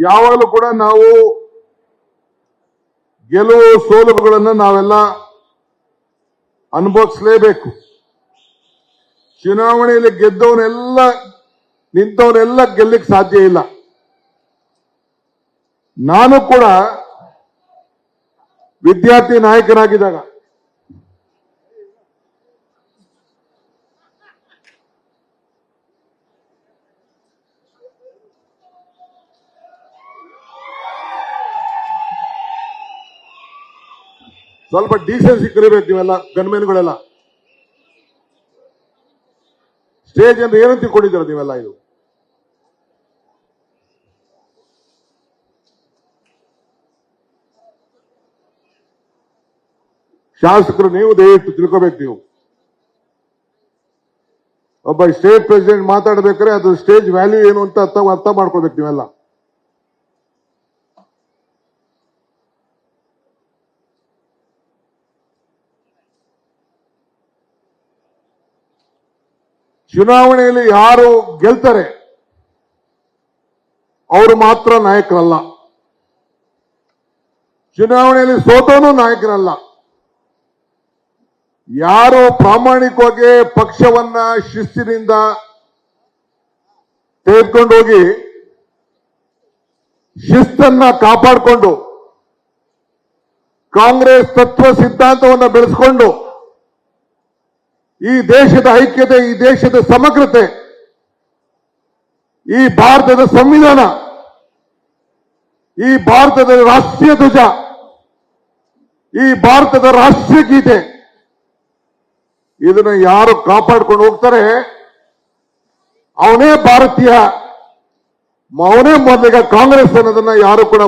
ಯಾವಾಗಲೂ ಕೂಡ ನಾವು ಗೆಲುವು ಸೋಲುಗಳನ್ನು ನಾವೆಲ್ಲ ಅನುಭವಿಸಲೇಬೇಕು. ಚುನಾವಣೆಯಲ್ಲಿ ಗೆದ್ದವನೆಲ್ಲ ನಿಂತವನೆಲ್ಲ ಗೆಲ್ಲಕ್ಕೆ ಸಾಧ್ಯ ಇಲ್ಲ. ನಾನು ಕೂಡ ವಿದ್ಯಾರ್ಥಿ ನಾಯಕನಾಗಿದ್ದಾಗ ಸ್ವಲ್ಪ ಡಿಸೆನ್ಸಿ ಕರಿಬೇಕು ನೀವೆಲ್ಲ ಗನ್ಮೆನ್ಗಳೆಲ್ಲ ಸ್ಟೇಜ್ ಅಂದ್ರೆ ಏನಂತ ತಿಳ್ಕೊಂಡಿದ್ದೀರ ನೀವೆಲ್ಲ ಇದು? ಶಾಸಕರು ನೀವು ದಯವಿಟ್ಟು ತಿಳ್ಕೋಬೇಕು ನೀವು. ಒಬ್ಬ ಸ್ಟೇಟ್ ಪ್ರೆಸಿಡೆಂಟ್ ಮಾತಾಡ್ಬೇಕಾದ್ರೆ ಅದು ಸ್ಟೇಜ್ ವ್ಯಾಲ್ಯೂ ಏನು ಅಂತ ಅರ್ಥ ಅರ್ಥ ಮಾಡ್ಕೋಬೇಕು ನೀವೆಲ್ಲ. ಚುನಾವಣೆಯಲ್ಲಿ ಯಾರು ಗೆಲ್ತಾರೆ, ಅವರು ಮಾತ್ರ ನಾಯಕರಲ್ಲ. ಚುನಾವಣೆಯಲ್ಲಿ ಸೋತವನು ನಾಯಕರಲ್ಲ. ಯಾರು ಪ್ರಾಮಾಣಿಕವಾಗಿ ಪಕ್ಷವನ್ನ ಶಿಸ್ತಿನಿಂದ ತೆಗೆದುಕೊಂಡು ಹೋಗಿ ಶಿಸ್ತನ್ನ ಕಾಪಾಡಿಕೊಂಡು, ಕಾಂಗ್ರೆಸ್ ತತ್ವ ಸಿದ್ಧಾಂತವನ್ನು ಬೆಳೆಸಿಕೊಂಡು ಈ ದೇಶದ ಐಕ್ಯತೆ, ಈ ದೇಶದ ಸಮಗ್ರತೆ, ಈ ಭಾರತದ ಸಂವಿಧಾನ, ಈ ಭಾರತದ ರಾಷ್ಟ್ರೀಯ ಧ್ವಜ, ಈ ಭಾರತದ ರಾಷ್ಟ್ರೀಯ ಗೀತೆ, ಇದನ್ನ ಯಾರು ಕಾಪಾಡ್ಕೊಂಡು ಹೋಗ್ತಾರೆ? ಅವನೇ ಭಾರತೀಯ, ಅವನೇ ಮೊದಲಿಗೆ ಕಾಂಗ್ರೆಸ್ ಅನ್ನೋದನ್ನ ಯಾರು ಕೂಡ